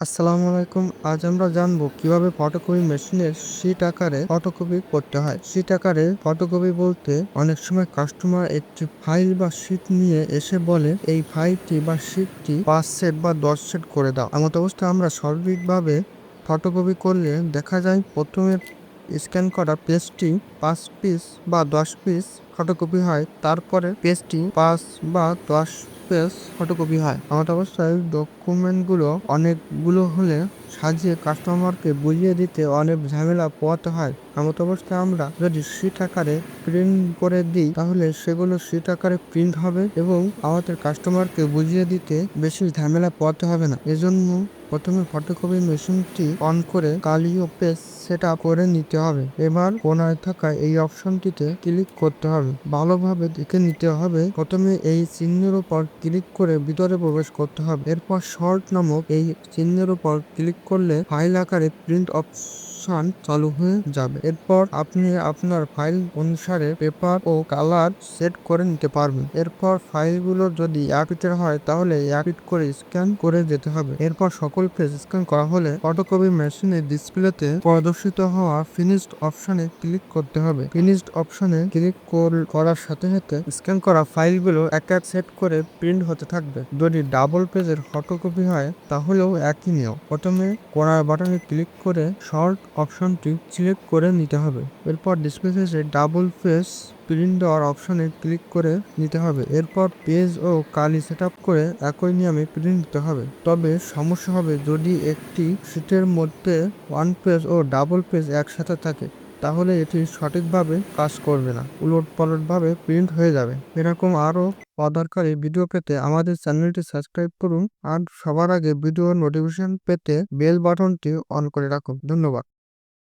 আসসালামু আলাইকুম। আজ আমরা জানব কীভাবে ফটোকপি মেশিনের শিট আকারে ফটোকপি করতে হয়। শিট আকারে ফটোকপি বলতে অনেক সময় কাস্টমার একটি ফাইল বা শিট নিয়ে এসে বলে, এই ফাইলটি বা শিটটি পাঁচ সেট বা দশ সেট করে দাও। এমত অবস্থায় আমরা সর্বিকভাবে ফটোকপি করলে দেখা যায় প্রথমে স্ক্যান করা পেজটি পাঁচ পিস বা দশ পিস ফটোকপি হয়। তারপরে পেজটি পাঁচ বা দশ পেজ ফটোকপি হয়। এমত অবস্থায় ডকুমেন্টগুলো অনেকগুলো হলে সাজিয়ে কাস্টমারকে বুঝিয়ে দিতে অনেক ঝামেলা পোয়াতে হয়। এমত অবস্থায় আমরা যদি সিট আকারে প্রিন্ট করে দিই, তাহলে সেগুলো সিট আকারে প্রিন্ট হবে এবং আমাদের কাস্টমারকে বুঝিয়ে দিতে বেশি ঝামেলা পোয়াতে হবে না। এজন্য প্রথমে ফটোকপি মেশিনটি অন করে কালি ও পেজ সেট করে নিতে হবে। এবার কোনায় থাকা এই অপশনটিতে ক্লিক করতে হবে। ভালোভাবে দেখে নিতে হবে। প্রথমে এই চিহ্নের উপর ক্লিক করে ভিতরে প্রবেশ করতে হবে। এরপর শর্ট নামক এই চিহ্নের উপর ক্লিক করলে ফাইল আকারে প্রিন্ট অপশন চালু হয়ে যাবে। এরপর আপনি আপনার ফাইল অনুসারে পেপার ও কালার সেট করে নিতে পারবেন। এরপর ফাইলগুলো যদি ফিটের হয়, তাহলে এক করে স্ক্যান করে যেতে হবে। এরপর সকল পেজ স্ক্যান করা হলে ফটোকপি মেশিনের ডিসপ্লেতে প্রদর্শিত হওয়া ফিনিশড অপশনে ক্লিক করতে হবে। ফিনিশড অপশনে ক্লিক করার সাথে সাথে স্ক্যান করা ফাইলগুলো এক এক সেট করে প্রিন্ট হতে থাকবে। যদি ডাবল পেজের ফটোকপি হয়, তাহলেও একই নিয়ম। প্রথমে কোনার বাটনে ক্লিক করে শর্ট অপশনটি সিলেক্ট করে নিতে হবে। এরপর ডিসপ্লে শেষে ডাবল পেজ প্রিন্ট দেওয়ার অপশনে ক্লিক করে নিতে হবে। এরপর পেজ ও কালি সেট করে একই নিয়মে প্রিন্ট দিতে হবে। তবে সমস্যা হবে যদি একটি সিটের মধ্যে ওয়ান পেজ ও ডাবল পেজ একসাথে থাকে, তাহলে এটি সঠিকভাবে কাজ করবে না। উলট পালটভাবে প্রিন্ট হয়ে যাবে। এরকম আরও অদরকারি ভিডিও পেতে আমাদের চ্যানেলটি সাবস্ক্রাইব করুন আর সবার আগে ভিডিও নোটিফিকেশন পেতে বেল বাটনটি অন করে রাখুন। ধন্যবাদ।